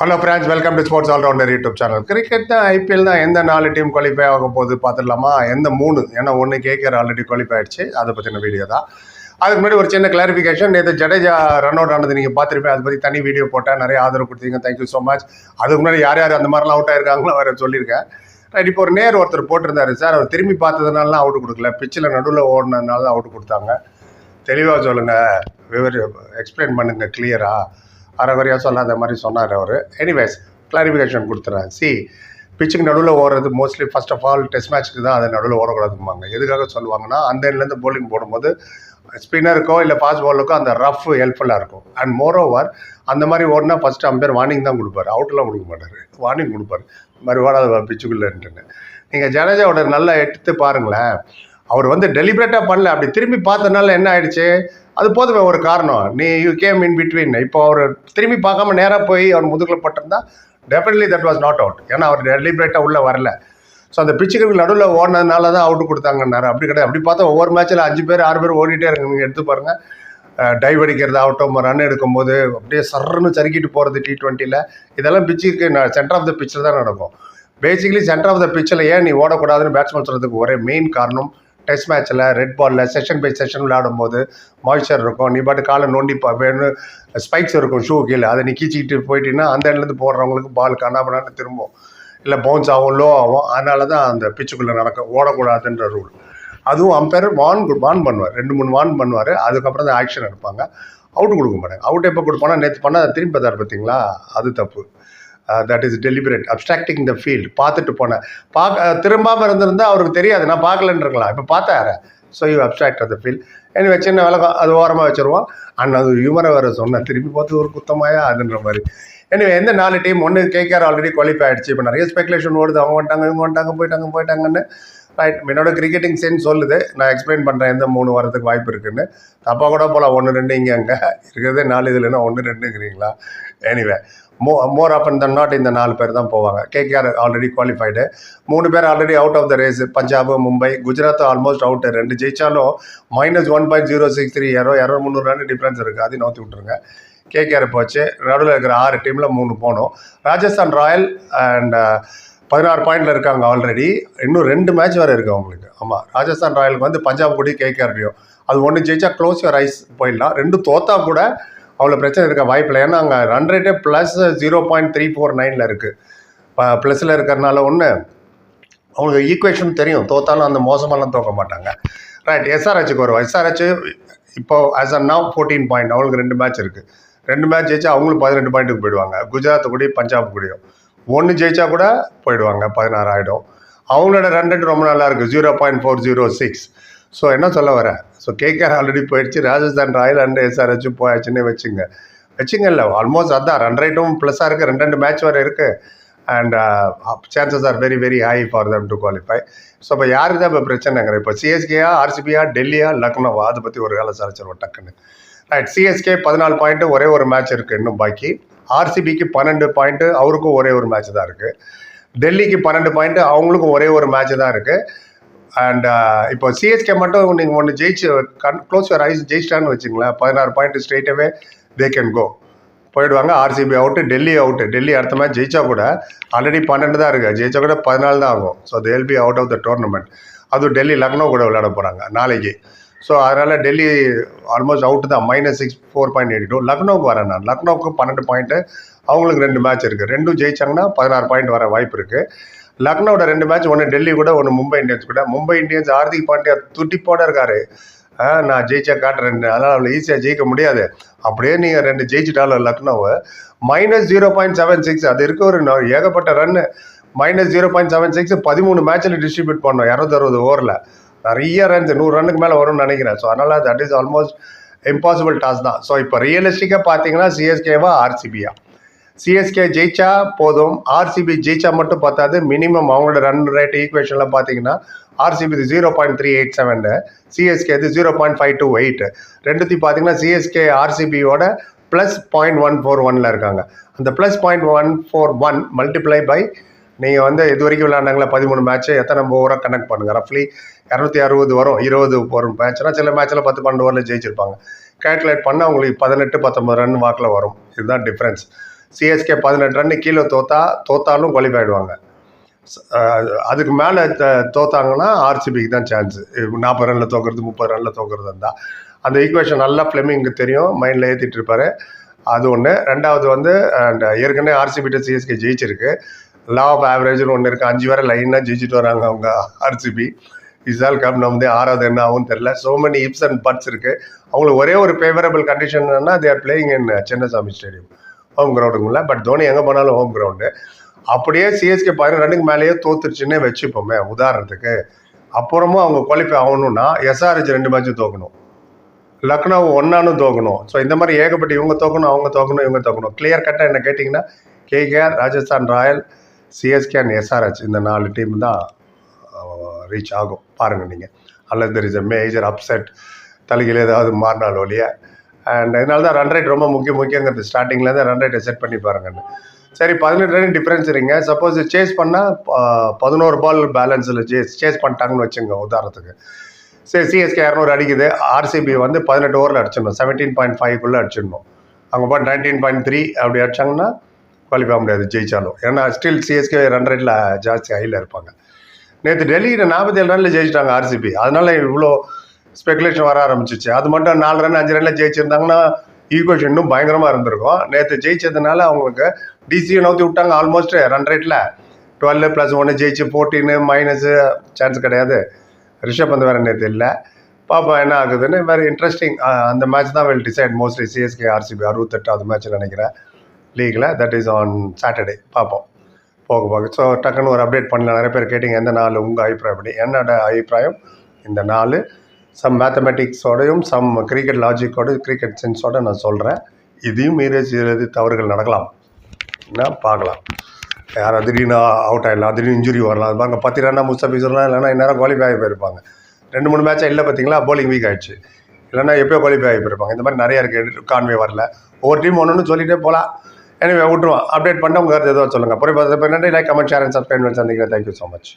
Hello friends welcome to sports allrounder YouTube channel cricket தான் IPL தான் எந்த நாலு டீம் குவாலிஃபை ஆக போகுது பார்த்துடலாமா? எந்த மூணு? ஏன்னா ஒன்று கேட்குற ஆல்ரெடி குவாலிஃபை ஆயிடுச்சு. அதை பற்றின வீடியோ தான். அதுக்கு முன்னாடி ஒரு சின்ன கிளாரிஃபிகேஷன் நேற்று ஜடேஜா ரன் அவுட் ஆனது நீங்கள் பார்த்துருப்பேன் அதை பற்றி தனி வீடியோ போட்டால் நிறைய ஆதரவு கொடுத்தீங்க. தேங்க்யூ ஸோ மச் அதுக்கு முன்னாடி யார் யார் அந்த மாதிரிலாம் அவுட் ஆயிருக்காங்களோ வேறு சொல்லியிருக்கேன். ரைட் இப்போ ஒரு நேர் ஒருத்தர் போட்டிருந்தாரு சார். அவர் திரும்பி பார்த்ததுனாலலாம் அவுட் கொடுக்கல. பிச்சில் நடுவில் ஓடினதுனால தான் அவுட் கொடுத்தாங்க. தெளிவாக சொல்லுங்கள் விவர் எக்ஸ்பிளைன் பண்ணுங்கள் கிளியராக அறகுறையாக சொல்லாத மாதிரி சொன்னார் அவர். எனிவேஸ் கிளாரிஃபிகேஷன் கொடுத்துறேன். சி பிச்சுக்கு நடுவில் ஓடுறது mostly first of all test மேட்ச்சுக்கு தான் அதை நடுவில் ஓடக்கூடாதும்பாங்க. எதுக்காக சொல்லுவாங்கன்னா அந்த எண்ட்லேருந்து போலிங் போடும்போது ஸ்பின்னருக்கோ இல்லை ஃபாஸ்ட் பாலுக்கோ அந்த ரஃப் ஹெல்ப்ஃபுல்லாக இருக்கும். அண்ட் மோர் ஓவர் அந்த மாதிரி ஓடினா ஃபஸ்ட்டு அம்பேர் வார்னிங் தான் கொடுப்பாரு. அவுட்லாம் கொடுக்க மாட்டார். வார்னிங் கொடுப்பாரு. இந்த மாதிரி ஓடாத பிச்சுக்குள்ளேன்ட்டுன்னு நீங்கள் ஜடேஜாவோட நல்லா எடுத்து பாருங்களேன். அவர் வந்து டெலிபரேட்டாக பண்ணல. அப்படி திரும்பி பார்த்தனால என்ன ஆயிடுச்சு? அது போதுமே ஒரு காரணம். நீ யூ கேம் இன் பிட்வீன் இப்போ அவர் திரும்பி பார்க்காம நேராக போய் அவர் முதுகில் பட்டிருந்தா definitely that was not out ஏன்னா அவர் டெலிபரேட்டாக உள்ளே வரல. ஸோ அந்த பிச்சுக்கு நடுவில் ஓடினதுனால தான் அவுட் கொடுத்தாங்கன்னாரு. அப்படி கிடையாது. அப்படி பார்த்தா ஒவ்வொரு மேட்ச்சில் அஞ்சு பேர் ஆறு பேர் ஓடிட்டே இருக்கு நீங்கள் எடுத்து பாருங்கள் டைவ் அடிக்கிறது ஆகட்டும் ரன் எடுக்கும்போது அப்படியே சர்ன்னு சறுக்கிட்டு போகிறது டி டுவெண்ட்டியில் இதெல்லாம் பிச்சுக்கு சென்டர் ஆஃப் த பிச்சில் தான் நடக்கும். பேசிக்கலி சென்டர் ஆஃப் த பிச்சில் ஏன் நீ ஓடக்கூடாதுன்னு பேட்ஸ்மேன் சொல்கிறதுக்கு ஒரே மெயின் காரணம் டெஸ்ட் மேட்ச்சில் ரெட் பாலில் செஷன் பை செஷன் விளையாடும்போது மாய்ச்சர் இருக்கும். நீ பாட்டு காலை நோண்டி வேணும் ஸ்பைக்ஸ் இருக்கும் ஷூ கீழே. அதை நீ கீச்சிக்கிட்டு போயிட்டீங்கன்னா அந்த இடத்துலேருந்து போடுறவங்களுக்கு பால் காணாமனான்னு திரும்பும். இல்லை பவுன்ஸ் ஆகும் லோ ஆகும். அதனால தான் அந்த பிச்சுக்குள்ளே நடக்க ஓடக்கூடாதுன்ற ரூல் அதுவும் அம்பையர் வான் வான் பண்ணுவார். ரெண்டு மூணு வான் பண்ணுவார். அதுக்கப்புறம் தான் ஆக்ஷன் எடுப்பாங்க. அவுட் கொடுக்க மாட்டாங்க. அவுட் எப்போ கொடுப்பானா நேற்று பண்ணால் அதை திரும்பி பார்த்தார் பார்த்தீங்களா? அது தப்பு. That is deliberate obstructing the field பார்த்துட்டு போனேன். பார்க்க uh, திரும்பாமல் இருந்திருந்தால் அவருக்கு தெரியாது நான் பார்க்கலன்றிருக்கலாம் இப்போ பார்த்தாரு. ஸோ யூ அப்ட்ராக்ட் அந்த ஃபீல் எனவே சின்ன விளக்கம் அது ஓரமாக வச்சுருவோம். அண்ட் அது ஹியூமரை வேறு சொன்னேன். திருப்பி பார்த்து ஒரு குத்தமாயா அதுன்ற மாதிரி. எனவே எந்த நாலு டீம் ஒன்று கேகேஆர் ஆல்ரெடி குவாலிஃபை ஆகிடுச்சு இப்போ நிறைய ஸ்பெகுலேஷன் ஓடுது. அவங்க வந்துட்டாங்க இவங்க வந்துட்டாங்க போயிட்டாங்க போயிட்டாங்கன்னு. ரைட் என்னோட கிரிக்கெட்டிங் சென்ஸ் சொல்லுது. நான் எக்ஸ்பிளைன் பண்ணுறேன் எந்த மூணு வரதுக்கு வாய்ப்பு இருக்குன்னு. தப்பாக கூட போகலாம் ஒன்று ரெண்டு இங்கே அங்கே. இருக்கிறதே நாலு இதுலன்னா ஒன்று ரெண்டுங்கிறீங்களா? Anyway more more of and then not இந்த நாலு பேர் தான் போவாங்க. கேகேஆர் ஆல்ரெடி குவாலிஃபைடு மூணு பேர் already out of the race Punjab Mumbai Gujarat almost out ரெண்டு ஜெயிச்சாலும் minus one point zero six three இரோ இரநூறு முந்நூறு ரன் டிஃப்ரென்ஸ் இருக்குது அதையும் நோத்தி விட்ருங்க கேகேஆர் போச்சு. நடுவில் இருக்கிற ஆறு டீமில் மூணு போனோம். ராஜஸ்தான் ராயல் அண்ட் பதினாறு பாயிண்டில் இருக்காங்க ஆல்ரெடி இன்னும் ரெண்டு மேட்ச் வேறு இருக்குது அவங்களுக்கு. ஆமாம் ராஜஸ்தான் ராயலுக்கு வந்து பஞ்சாப் கூடி கேகேஆர்டியும் அது ஒன்று ஜெயிச்சா க்ளோஸ் யுவர் ஐஸ் போயிடலாம். ரெண்டு தோத்தா கூட அவ்வளோ பிரச்சனை இருக்க வாய்ப்பில்லை. ஏன்னா அங்கே run ரேட்டே plus zero point three four நைனில் இருக்குது ப்ளஸில் இருக்கிறனால ஒன்று அவங்களுக்கு ஈக்குவேஷன் தெரியும். தோத்தாலும் அந்த மோசமாலாம் தோக்க மாட்டாங்க. ரைட் எஸ்ஆர்ஹெச்சுக்கு வருவோம். எஸ்ஆர்ஹெச் இப்போ as of now fourteen point அவங்களுக்கு ரெண்டு மேட்ச் இருக்குது ரெண்டு மேட்ச் ஜெயிச்சா அவங்களும் பதினெட்டு பாயிண்ட்டுக்கு போயிடுவாங்க. குஜராத் கூடயும் பஞ்சாப் கூடயும். ஒன்று ஜெயிச்சா கூட போயிடுவாங்க பதினாறு ஆகிடும் அவங்களோட ரன் ரேட் ரொம்ப நல்லா இருக்குது zero point four zero six so என்ன சொல்ல வரேன் ஸோ கேகேஆர் ஆல்ரெடி போயிடுச்சு. ராஜஸ்தான் ராயல் அண்ட் எஸ்ஆர்ஹெச்சும் போயாச்சுன்னே வச்சுங்க. வச்சுங்கல்ல ஆல்மோஸ்ட் அதான் ரன் ரேட்டும் ப்ளஸ்ஸாக இருக்குது ரெண்டு ரெண்டு மேட்ச் வரை இருக்குது and chances are very very high for them to qualify so இப்போ யாருக்கு தான் இப்போ பிரச்சனைங்கிற இப்போ சிஎஸ்கேயா ஆர்சிபியா டெல்லியா லக்னோவா அதை பற்றி ஒரு வேலை சாரிச்சிருவோம் டக்குன்னு. ரைட் சிஎஸ்கே பதினாலு பாயிண்ட்டு ஒரே ஒரு மேட்ச் இருக்குது இன்னும் பாக்கி. ஆர்சிபிக்கு பன்னெண்டு பாயிண்ட்டு அவருக்கும் ஒரே ஒரு மேட்ச் தான் இருக்குது டெல்லிக்கு பன்னெண்டு பாயிண்ட்டு அவங்களுக்கும் ஒரே ஒரு மேட்ச் தான் இருக்குது அண்ட் uh, இப்போ சிஎஸ்கே மட்டும் நீங்கள் ஒன்று ஜெயிச்சு கண் க்ளோஸ் யுவர் ஐஸ் ஜெயிச்சிட்டான்னு வச்சுங்களேன் பதினாறு பாயிண்ட் ஸ்ட்ரெயிட்டாகவே தே கேன் கோ போயிடுவாங்க RCB out Delhi out Delhi அடுத்த மேட்ச் ஜெயிச்சா கூட ஆல்ரெடி பன்னெண்டு தான் இருக்குது ஜெயிச்சா கூட பதினாலு தான் ஆகும். So they'll be out of the tournament அதுவும் டெல்லி லக்னோ கூட விளையாட போகிறாங்க நாளைக்கு. ஸோ அதனால் டெல்லி ஆல்மோஸ்ட் அவுட் தான் minus six four point eight two லக்னோவுக்கு வரேன் நான். லக்னோவுக்கு பன்னெண்டு பாயிண்ட்டு அவங்களுக்கு ரெண்டு மேட்ச் இருக்குது ரெண்டும் ஜெயிச்சாங்கன்னா பதினாறு பாயிண்ட் வர வாய்ப்பு இருக்குது லக்னோட ரெண்டு மேட்ச் ஒன்று டெல்லி கூட ஒன்று மும்பை இந்தியன்ஸ் கூட. மும்பை இந்தியன்ஸ் ஹார்திக் பாண்டியா துட்டிப்போட இருக்காரு. ஆ, நான் ஜெயிச்சா காட்டுறேன் அதனால் அவளை ஈஸியாக ஜெயிக்க முடியாது. அப்படியே நீங்கள் ரெண்டு ஜெயிச்சிட்டாலும் லக்னோவை. Minus zero point seven six அது இருக்க ஒரு ஏகப்பட்ட run minus zero point seven six பதிமூணு மேட்ச்சில் டிஸ்ட்ரிபியூட் பண்ணோம். இரநூத்தறுபது ஓவரில் நிறைய ரன்ஸ் நூறு ரன்னுக்கு மேலே வரும்னு நினைக்கிறேன். ஸோ அதனால் that is almost impossible task தான். ஸோ இப்போ ரியலிஸ்டிக்காக பார்த்தீங்கன்னா சிஎஸ்கேவா ஆர்சிபியா சிஎஸ்கே ஜெயிச்சா போதும். ஆர்சிபி ஜெயிச்சா மட்டும் பார்த்தாது மினிமம் அவங்களோட ரன் ரேட் ஈக்குவேஷன்லாம் பார்த்தீங்கன்னா ஆர்சிபி இது zero point three eight seven CSK இது zero point five two. Eight ரெண்டுத்தையும் பார்த்தீங்கன்னா சிஎஸ்கே ஆர்சிபியோட ப்ளஸ் பாயிண்ட் ஒன் ஃபோர் ஒனில் இருக்காங்க. அந்த plus point one four one multiply by நீங்கள் வந்து இது வரைக்கும் விளையாண்டாங்களா பதிமூணு மேட்ச்சு எத்தனை ஓவராக கனெக்ட் பண்ணுங்கள் ரஃப்லி இரநூத்தி அறுபது வரும். இருபது ஒரு மேட்ச்னா சில மேட்ச்சில் பத்து பன்னெண்டு ஓவரில் ஜெயிச்சிருப்பாங்க. கேல்குலேட் பண்ணால் உங்களுக்கு பதினெட்டு பத்தொம்பது ரன் வாக்கில் வரும். இதுதான் டிஃப்ரென்ஸ் சிஎஸ்கே பதினெட்டு ரன் கீழே தோத்தா தோத்தாலும் குவாலிஃபை ஆயிடுவாங்க அதுக்கு மேலே தோத்தாங்கன்னா ஆர்சிபிக்கு தான் சான்ஸு நாற்பது ரனில் தோக்குறது முப்பது ரனில் தோக்குறது இருந்தால் அந்த ஈக்குவேஷன் நல்லா ஃப்ளெமிங்க்கு தெரியும் மைண்டில் ஏற்றிட்டு இருப்பாரு. அது ஒன்று ரெண்டாவது வந்து and ஏற்கனவே ஆர்சிபிட்ட சிஎஸ்கே ஜெயிச்சிருக்கு. லா ஆஃப் ஆவரேஜ்னு ஒன்று இருக்குது அஞ்சு வரை லைனாக ஜெயிச்சுட்டு வராங்க அவங்க ஆர்சிபி இசால் கப் நம்ம வந்து ஆறாவது என்ன ஆகும் தெரில so many ifs and buts இருக்குது அவங்களுக்கு ஒரே ஒரு ஃபேவரபிள் கண்டிஷன் என்னன்னா they're playing in Chinnaswamy stadium home கிரவுண்டுங்களா but Dhoni எங்கே போனாலும் ஹோம் கிரவுண்டு அப்படியே சிஎஸ்கே பாருங்க ரன்னுக்கு மேலேயே தோத்துருச்சுன்னே வச்சுப்போமே உதாரணத்துக்கு. அப்புறமும் அவங்க குவாலிஃபை ஆகணும்னா எஸ்ஆர்ஹெச் ரெண்டு மேட்சும் தோக்கணும். லக்னோ ஒன்னானும் தோக்கணும். ஸோ இந்த மாதிரி ஏகப்பட்ட இவங்க தோக்கணும் அவங்க தோக்கணும் இவங்க தோக்கணும். கிளியர் கட்டாக என்ன கேட்டிங்கன்னா KKR Rajasthan Royal CSK and SRH இந்த நாலு டீம் தான் ரீச் ஆகும். பாருங்கள் நீங்கள் அல்லது தெர் இஸ் மேஜர் அப்செட் தலைகையில் ஏதாவது மாறினால் ஒழிய அண்ட் இதனால தான் ரன் ரேட் ரொம்ப முக்கிய முக்கியங்கிறது ஸ்டார்டிங்லேருந்து ரன் ரேட்டை செட் பண்ணி பாருங்கன்னு சரி பதினெட்டு ரன் டிஃப்ரென்ஸ் இருங்க. சப்போஸ் சேஸ் பண்ணால் பதினோரு பால் பேலன்ஸில் சேஸ் சேஸ் பண்ணிட்டாங்கன்னு வச்சுங்க உதாரணத்துக்கு. சரி சிஎஸ்கே இரநூறு அடிக்குது. ஆர்சிபி வந்து பதினெட்டு ஓவரில் அடிச்சிடணும். Seventeen point ஃபைவ்க்குள்ளே அடிச்சிடணும். அவங்க போய் நைன்டீன் பாயிண்ட் த்ரீ அப்படி அடிச்சாங்கன்னா குவாலிஃபை முடியாது ஜெயிச்சாலும். ஏன்னா ஸ்டில் சிஎஸ்கே ரன் ரேட்டில் ஜாஸ்தி ஹையில் இருப்பாங்க. நேற்று டெல்லியில் நாற்பத்தி ஏழு ரனில் ஜெயிச்சிட்டாங்க ஆர்சிபி அதனால இவ்வளோ ஸ்பெகுலேஷன் வர ஆரம்பிச்சிச்சு. அது மட்டும் நாலு ரன் அஞ்சு ரன்ல ஜெயிச்சிருந்தாங்கன்னா ஈக்குவேஷன் இன்னும் பயங்கரமாக இருந்திருக்கும். நேற்று ஜெயிச்சதுனால அவங்களுக்கு டிசியை நோக்கி விட்டாங்க ஆல்மோஸ்ட் ரன் ரேட்டில் டுவெல் ப்ளஸ் ஒன்று ஜெயிச்சு ஃபோர்டீனு மைனஸு சான்ஸ் கிடையாது. ரிஷப் வந்து வேறு நேற்று இல்லை. பார்ப்போம் என்ன ஆகுதுன்னு வேறு இன்ட்ரெஸ்டிங் அந்த மேட்ச் தான் well decide mostly CSK RCB அறுபத்தெட்டாவது match நினைக்கிறேன். லீகில் தட் இஸ் ஆன் சாட்டர்டே பார்ப்போம் போக போக. ஸோ டக்குன்னு ஒரு அப்டேட் பண்ணல நிறைய பேர் கேட்டிங்க எந்த நாள்? உங்கள் அபிப்பிராயம் படி என்னோட அபிப்பிராயம் இந்த நாள் சம் மேத்தமெட்டிக்ஸோடையும் சம் கிரிக்கெட் லாஜிக்கோடு கிரிக்கெட் சென்ஸோடு நான் சொல்கிறேன் இதையும் மீறி சிறிது தவறுகள் நடக்கலாம். என்ன? பார்க்கலாம். யாரும் திடீர்னு அவுட் ஆகிடலாம் திடீர்னு இன்ஜுரி வரலாம். அது பாருங்க பத்து ரன்னா முஸ்தபிசர்லாம் இல்லைன்னா இந்நேரம் குவாலிஃபை ஆகி போயிருப்பாங்க. ரெண்டு மூணு மேட்சாக இல்லை பார்த்தீங்களா போலிங் வீக் ஆகிடுச்சு இல்லைன்னா எப்போயோ குவாலிஃபை ஆகி போயிருப்பாங்க. இந்த மாதிரி நிறையா இருக்குது கான்வே வரல. ஒவ்வொரு டீம் ஒன்று ஒன்று சொல்லிட்டே போகலாம் எனவே விட்டுருவோம். அப்டேட் பண்ணிட்டு உங்கள் கருத்து எதுவும் சொல்லுங்கள் புரிய பார்த்து பண்ணி like comment share and subscribe சந்திக்கிறேன் தேங்க்யூ ஸோ மச்